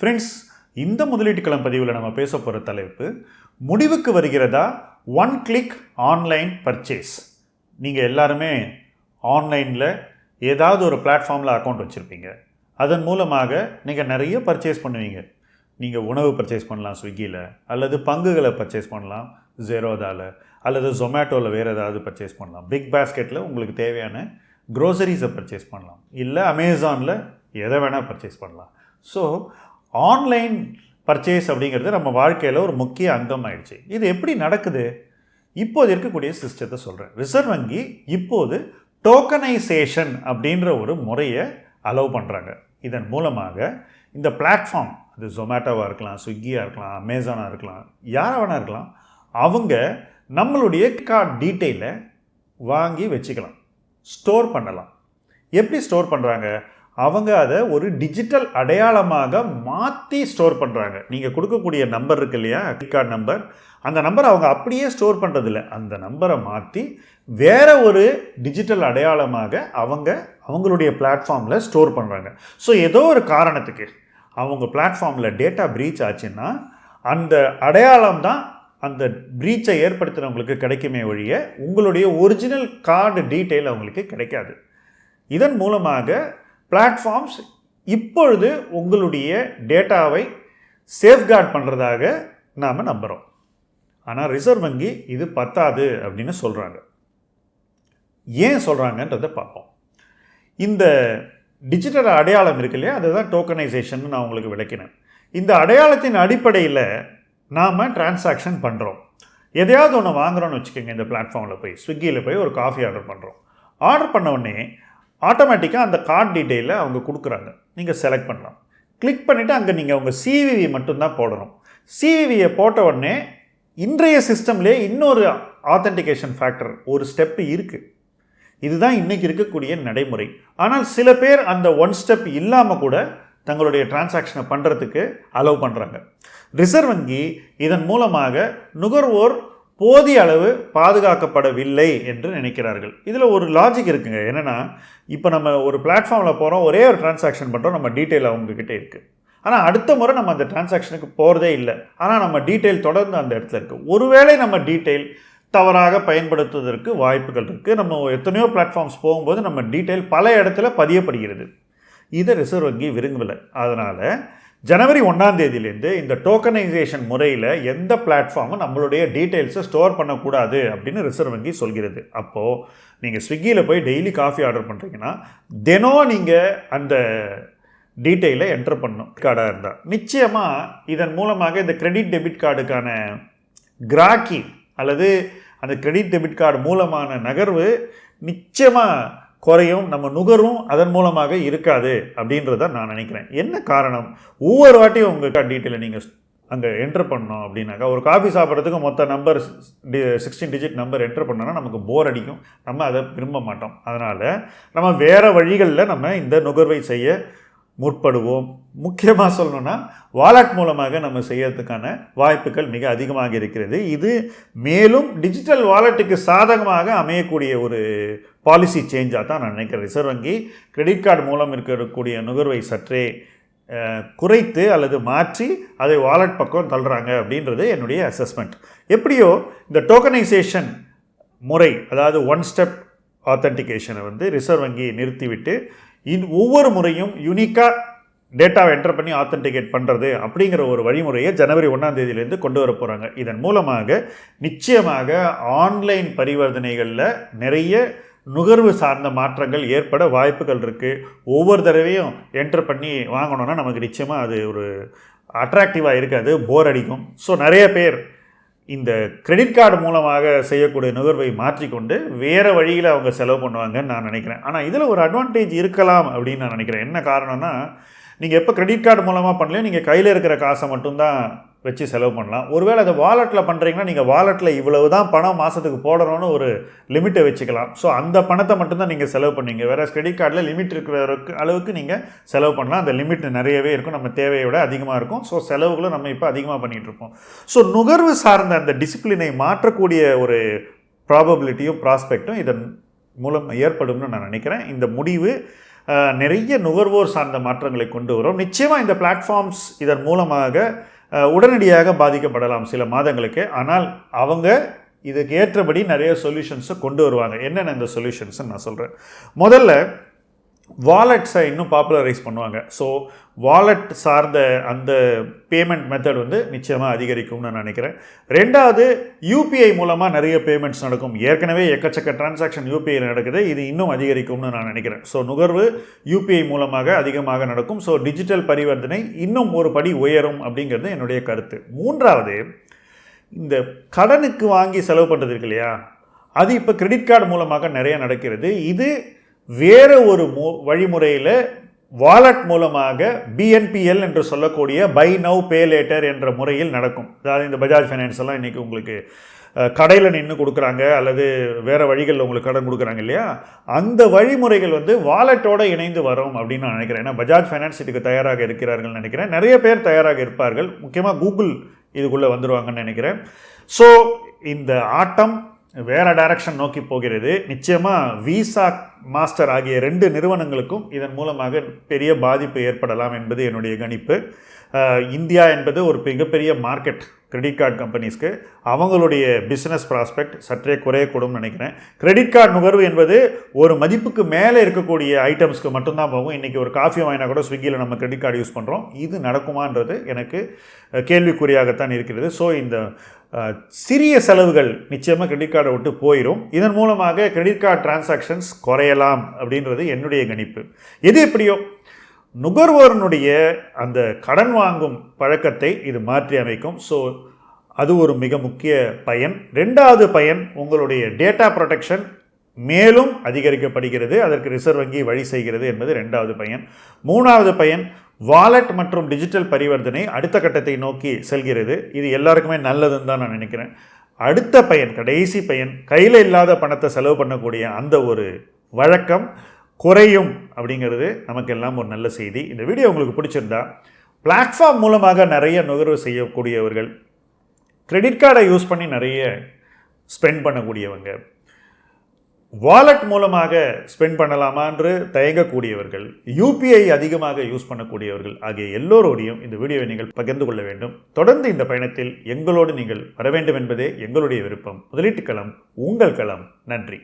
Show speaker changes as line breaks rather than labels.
Friends இந்த முதலீட்டுக்களம் பதிவில் நம்ம பேச போகிற தலைப்பு முடிவுக்கு வருகிறதா? ஒன் கிளிக் ஆன்லைன் பர்ச்சேஸ் நீங்கள் எல்லாருமே ஆன்லைனில் ஏதாவது ஒரு பிளாட்ஃபார்மில் அக்கௌண்ட் வச்சுருப்பீங்க. அதன் மூலமாக நீங்கள் நிறைய பர்ச்சேஸ் பண்ணுவீங்க. நீங்கள் உணவு பர்ச்சேஸ் பண்ணலாம் ஸ்விக்கியில் அல்லது பங்குகளை பர்ச்சேஸ் பண்ணலாம் ஜெரோதாவில் அல்லது ஜொமேட்டோவில் வேறு ஏதாவது பர்ச்சேஸ் பண்ணலாம். பிக் பாஸ்கெட்டில் உங்களுக்கு தேவையான க்ரோசரிஸை பர்ச்சேஸ் பண்ணலாம். இல்லை அமேசானில் எதை வேணால் பர்ச்சேஸ் பண்ணலாம். ஸோ ஆன்லைன் பர்ச்சேஸ் அப்படிங்கிறது நம்ம வாழ்க்கையில் ஒரு முக்கிய அங்கம் ஆயிடுச்சு இது எப்படி நடக்குது? இப்போது இருக்கக்கூடிய சிஸ்டத்தை சொல்கிறேன் ரிசர்வ் வங்கி இப்போது டோக்கனைசேஷன் அப்படின்ற ஒரு முறையை அலோவ் பண்ணுறாங்க இதன் மூலமாக இந்த பிளாட்ஃபார்ம் அது ஜொமேட்டோவாக இருக்கலாம் ஸ்விக்கியாக இருக்கலாம் அமேசானாக இருக்கலாம் யாராக வேணா இருக்கலாம் அவங்க நம்மளுடைய கார்டு டீட்டெயிலை வாங்கி வச்சுக்கலாம். ஸ்டோர் பண்ணலாம். எப்படி ஸ்டோர் பண்ணுறாங்க அவங்க அதை ஒரு டிஜிட்டல் அடையாளமாக மாற்றி ஸ்டோர் பண்ணுறாங்க நீங்கள் கொடுக்கக்கூடிய நம்பர் இருக்கு இல்லையா? கார்டு நம்பர் அந்த நம்பரை அவங்க அப்படியே ஸ்டோர் பண்ணுறதில்ல அந்த நம்பரை மாற்றி வேற ஒரு டிஜிட்டல் அடையாளமாக அவங்க அவங்களுடைய பிளாட்ஃபார்மில் ஸ்டோர் பண்ணுறாங்க ஸோ ஏதோ ஒரு காரணத்துக்கு அவங்க பிளாட்ஃபார்மில் டேட்டா ப்ரீச் ஆச்சுன்னா அந்த அடையாளம் தான் அந்த ப்ரீச்சை ஏற்படுத்துகிறவங்களுக்கு கிடைக்குமே ஒழிய உங்களுடைய ஒரிஜினல் கார்டு டீட்டெயில் அவங்களுக்கு கிடைக்காது. இதன் மூலமாக பிளாட்ஃபார்ம்ஸ் இப்பொழுது உங்களுடைய டேட்டாவை சேஃப்கார்ட் பண்ணுறதாக நாம் நம்புகிறோம் ஆனால் ரிசர்வ் வங்கி இது பத்தாது அப்படின்னு சொல்கிறாங்க ஏன் சொல்கிறாங்கன்றதை பார்ப்போம். இந்த டிஜிட்டல் அடையாளம் இருக்கு இல்லையா? அதுதான் டோக்கனைசேஷன் நான் உங்களுக்கு விளக்கினேன். இந்த அடையாளத்தின் அடிப்படையில் நாம் டிரான்சாக்ஷன் பண்ணுறோம் எதையாவது ஒன்று வாங்குகிறோன்னு வச்சுக்கோங்க இந்த பிளாட்ஃபார்மில் போய். ஸ்விக்கியில் போய் ஒரு காஃபி ஆர்டர் பண்ணுறோம் ஆர்டர் பண்ண உடனே ஆட்டோமேட்டிக்காக அந்த கார்டு டீட்டெயிலை அவங்க கொடுக்குறாங்க. நீங்கள் செலக்ட் பண்ணலாம். கிளிக் பண்ணிவிட்டு அங்கே நீங்கள் உங்கள் சிவிவி மட்டும்தான் போடணும். சிவிவியை போட்ட உடனே இன்றைய சிஸ்டம்லேயே இன்னொரு ஆத்தென்டிகேஷன் ஃபேக்டர் ஒரு ஸ்டெப்பு இருக்குது இதுதான் இன்றைக்கி இருக்கக்கூடிய நடைமுறை. ஆனால் சில பேர் அந்த ஒன் ஸ்டெப் இல்லாமல் கூட தங்களுடைய டிரான்சாக்ஷனை பண்ணுறதுக்கு அலோவ் பண்ணுறாங்க ரிசர்வ் வங்கி இதன் மூலமாக நுகர்வோர் போதிய அளவு பாதுகாக்கப்படவில்லை என்று நினைக்கிறார்கள். இதில் ஒரு லாஜிக் இருக்குங்க. என்னென்னா இப்போ நம்ம ஒரு பிளாட்ஃபார்மில் போகிறோம் ஒரே ஒரு டிரான்சாக்ஷன் பண்ணுறோம் நம்ம டீட்டெயில் அவங்கக்கிட்ட இருக்குது ஆனால் அடுத்த முறை நம்ம அந்த டிரான்சாக்ஷனுக்கு போகிறதே இல்லை. ஆனால் நம்ம டீட்டெயில் தொடர்ந்து அந்த இடத்துல இருக்குது ஒருவேளை நம்ம டீட்டெயில் தவறாக பயன்படுத்துவதற்கு வாய்ப்புகள் இருக்குது நம்ம எத்தனையோ பிளாட்ஃபார்ம்ஸ் போகும்போது நம்ம டீட்டெயில் பல இடத்துல பதியப்படுகிறது. இதை ரிசர்வ் வங்கி விரும்பலை. அதனால் ஜனவரி ஒன்றாம் தேதியிலேருந்து இந்த டோக்கனைசேஷன் முறையில் எந்த பிளாட்ஃபார்மும் நம்மளுடைய டீட்டெயில்ஸை ஸ்டோர் பண்ணக்கூடாது அப்படின்னு ரிசர்வ் வங்கி சொல்கிறது. அப்போது நீங்கள் ஸ்விக்கியில் போய் டெய்லி காஃபி ஆர்டர் பண்ணுறீங்கன்னா தினம் நீங்கள் அந்த டீட்டெயிலை என்டர் பண்ணும் கார்டாக இருந்தால் நிச்சயமாக இதன் மூலமாக இந்த கிரெடிட் டெபிட் கார்டுக்கான கிராக்கி அல்லது அந்த கிரெடிட் டெபிட் கார்டு மூலமான நகர்வு நிச்சயமாக குறையும் நம்ம நுகரும் அதன் மூலமாக இருக்காது அப்படின்றத நான் நினைக்கிறேன். என்ன காரணம்? ஒவ்வொரு வாட்டியும் உங்கள் டீட்டெயிலை நீங்கள் அங்கே என்டர் பண்ணோம் அப்படின்னாக்கா ஒரு காஃபி சாப்பிட்றதுக்கு மொத்த number the sixteen digit number enter பண்ணோன்னா நமக்கு போர் அடிக்கும். நம்ம அதை விரும்ப மாட்டோம். அதனால் நம்ம வேறு வழிகளில் நம்ம இந்த நுகர்வை செய்ய முற்படுவோம். முக்கியமாக சொல்லணும்னா வாலெட் மூலமாக நம்ம செய்யறதுக்கான வாய்ப்புகள் மிக அதிகமாக இருக்கிறது. இது மேலும் டிஜிட்டல் வாலெட்டுக்கு சாதகமாக அமையக்கூடிய ஒரு பாலிசி சேஞ்சாக தான் நான் நினைக்கிறேன். ரிசர்வ் வங்கி கிரெடிட் கார்டு மூலம் இருக்கக்கூடிய நுகர்வை சற்றே குறைத்து அல்லது மாற்றி அதை வாலெட் பக்கம் தள்ளுறாங்க அப்படின்றது என்னுடைய அசஸ்மெண்ட் எப்படியோ இந்த டோக்கனைசேஷன் முறை அதாவது ஒன் ஸ்டெப் ஆத்தென்டிகேஷனை வந்து ரிசர்வ் வங்கி நிறுத்திவிட்டு இன் ஒவ்வொரு முறையும் யூனிக்காக டேட்டாவை என்டர் பண்ணி ஆத்தென்டிகேட் பண்ணுறது அப்படிங்கிற ஒரு வழிமுறையை ஜனவரி ஒன்றாம் தேதியிலேருந்து கொண்டு வர போகிறாங்க இதன் மூலமாக நிச்சயமாக ஆன்லைன் பரிவர்த்தனைகளில் நிறைய நுகர்வு சார்ந்த மாற்றங்கள் ஏற்பட வாய்ப்புகள் இருக்குது ஒவ்வொரு தடவையும் என்டர் பண்ணி வாங்கணுன்னா நமக்கு நிச்சயமாக அது ஒரு அட்ராக்டிவாக இருக்காது போர் அடிக்கும். ஸோ நிறைய பேர் இந்த கிரெடிட் கார்டு மூலமாக செய்யக்கூடிய நுகர்வை மாற்றிக்கொண்டு வேறு வழியில் அவங்க செலவு பண்ணுவாங்கன்னு நான் நினைக்கிறேன். ஆனால் இதில் ஒரு அட்வான்டேஜ் இருக்கலாம் அப்படின்னு நான் நினைக்கிறேன். என்ன காரணம்னா நீங்கள் எப்போ கிரெடிட் கார்டு மூலமாக பண்ணலையோ நீங்கள் கையில் இருக்கிற காசை மட்டும்தான் வச்சு செலவு பண்ணலாம். ஒருவேளை அதை வாலெட்டில் பண்ணுறீங்கன்னா நீங்கள் வாலெட்டில் இவ்வளவு தான் பணம் மாதத்துக்கு போடணும்னு ஒரு லிமிட்டை வச்சுக்கலாம். ஸோ அந்த பணத்தை மட்டும்தான் நீங்கள் செலவு பண்ணுவீங்க வேறு கிரெடிட் கார்டில் லிமிட் இருக்கிற அளவுக்கு நீங்கள் செலவு பண்ணலாம். அந்த லிமிட் நிறையவே இருக்கும். நம்ம தேவையோட அதிகமாக இருக்கும். ஸோ செலவுகளும் நம்ம இப்போ அதிகமாக பண்ணிகிட்டு ஸோ நுகர்வு சார்ந்த அந்த டிசிப்ளினை மாற்றக்கூடிய ஒரு ப்ராபபிலிட்டியும் ப்ராஸ்பெக்டும் இதன் மூலம் ஏற்படும்னு நான் நினைக்கிறேன். இந்த முடிவு நிறைய நுகர்வோர் சார்ந்த மாற்றங்களை கொண்டு வரும். நிச்சயமாக இந்த பிளாட்ஃபார்ம்ஸ் இதன் மூலமாக உடனடியாக பாதிக்கப்படலாம் சில மாதங்களுக்கு. ஆனால் அவங்க இதுக்கு ஏற்றபடி நிறைய சொல்யூஷன்ஸை கொண்டு வருவாங்க. என்னென்ன இந்த சொல்யூஷன்ஸ்ன்னு நான் சொல்கிறேன் முதல்ல வாலெட்ஸை இன்னும் பாப்புலரைஸ் பண்ணுவாங்க. ஸோ வாலெட் சார்ந்த அந்த பேமெண்ட் மெத்தட் வந்து நிச்சயமாக அதிகரிக்கும்னு நான் நினைக்கிறேன். ரெண்டாவது யூபிஐ மூலமாக நிறைய பேமெண்ட்ஸ் நடக்கும். ஏற்கனவே எக்கச்சக்க டிரான்சாக்ஷன் யூபிஐ நடக்குது. இது இன்னும் அதிகரிக்கும்னு நான் நினைக்கிறேன். ஸோ நுகர்வு யூபிஐ மூலமாக அதிகமாக நடக்கும். ஸோ டிஜிட்டல் பரிவர்த்தனை இன்னும் ஒரு படி உயரும் அப்படிங்கிறது என்னுடைய கருத்து. மூன்றாவது இந்த கடனுக்கு வாங்கி செலவு பண்ணுறது இருக்கு இல்லையா? அது இப்போ கிரெடிட் கார்டு மூலமாக நிறைய நடக்கிறது. இது வேறு ஒரு மு வழிமுறையில் வாலெட் மூலமாக பிஎன்பிஎல் என்று சொல்லக்கூடிய பை நவ் பே லேட்டர் என்ற முறையில் நடக்கும். அதாவது இந்த பஜாஜ் ஃபைனான்ஸ் எல்லாம் இன்றைக்கி உங்களுக்கு கடையில் நின்று கொடுக்குறாங்க அல்லது வேறு வழிகளில் உங்களுக்கு கடன் கொடுக்குறாங்க இல்லையா? அந்த வழிமுறைகள் வந்து வாலெட்டோடு இணைந்து வரும் அப்படின்னு நான் நினைக்கிறேன். ஏன்னா பஜாஜ் ஃபைனான்ஸ் இதுக்கு தயாராக இருக்கிறார்கள் நினைக்கிறேன். நிறைய பேர் தயாராக இருப்பார்கள். முக்கியமாக கூகுள் இதுக்குள்ளே வந்துடுவாங்கன்னு நினைக்கிறேன். ஸோ இந்த ஆட்டம் வேற டைரக்ஷன் நோக்கி போகிறது. நிச்சயமாக விசா மாஸ்டர் ஆகிய ரெண்டு நிறுவனங்களுக்கும் இதன் மூலமாக பெரிய பாதிப்பு ஏற்படலாம் என்பது என்னுடைய கணிப்பு. இந்தியா என்பது ஒரு மிகப்பெரிய மார்க்கெட் கிரெடிட் கார்டு கம்பெனிஸ்க்கு அவங்களுடைய பிஸ்னஸ் ப்ராஸ்பெக்ட் சற்றே குறையக்கூடும்னு நினைக்கிறேன். கிரெடிட் கார்டு நுகர்வு என்பது ஒரு மதிப்புக்கு மேலே இருக்கக்கூடிய ஐட்டம்ஸ்க்கு மட்டும்தான் போகும். இன்றைக்கி ஒரு காஃபி வாங்கினா கூட ஸ்விக்கியில் நம்ம கிரெடிட் கார்டு யூஸ் பண்ணுறோம் இது நடக்குமான்றது எனக்கு கேள்விக்குறியாகத்தான் இருக்கிறது. ஸோ இந்த சிறிய செலவுகள் நிச்சயமாக கிரெடிட் கார்டை விட்டு போயிடும் இதன் மூலமாக கிரெடிட் கார்டு டிரான்சாக்ஷன்ஸ் குறையலாம் அப்படின்றது என்னுடைய கணிப்பு. எது எப்படியோ நுகர்வோரனுடைய அந்த கடன் வாங்கும் பழக்கத்தை இது மாற்றி அமைக்கும். ஸோ அது ஒரு மிக முக்கிய பயன். ரெண்டாவது பயன் உங்களுடைய டேட்டா ப்ரொடெக்ஷன் மேலும் அதிகரிக்கப்படுகிறது. அதற்கு ரிசர்வ் வங்கி வழி செய்கிறது என்பது ரெண்டாவது பயன். மூணாவது பயன் வாலெட் மற்றும் டிஜிட்டல் பரிவர்த்தனை அடுத்த கட்டத்தை நோக்கி செல்கிறது. இது எல்லாருக்குமே நல்லதுன்னு தான் நான் நினைக்கிறேன். அடுத்த பயன் கடைசி பயன் கையில் இல்லாத பணத்தை செலவு பண்ணக்கூடிய அந்த ஒரு வழக்கம். குறையும் அப்படிங்கிறது நமக்கெல்லாம் ஒரு நல்ல செய்தி. இந்த வீடியோ உங்களுக்கு பிடிச்சிருந்தா பிளாட்ஃபார்ம் மூலமாக நிறைய நுகர்வு செய்யக்கூடியவர்கள் கிரெடிட் கார்டை யூஸ் பண்ணி நிறைய ஸ்பெண்ட் பண்ணக்கூடியவங்க வாலெட் மூலமாக ஸ்பெண்ட் பண்ணலாமான்று தயங்கக்கூடியவர்கள் யூபிஐ அதிகமாக யூஸ் பண்ணக்கூடியவர்கள் ஆகிய எல்லோரோடையும் இந்த வீடியோவை நீங்கள் பகிர்ந்து கொள்ள வேண்டும். தொடர்ந்து இந்த பயணத்தில் எங்களோடு நீங்கள் வர வேண்டும் என்பதே எங்களுடைய விருப்பம். முதலீட்டு களம் உங்கள் களம். நன்றி.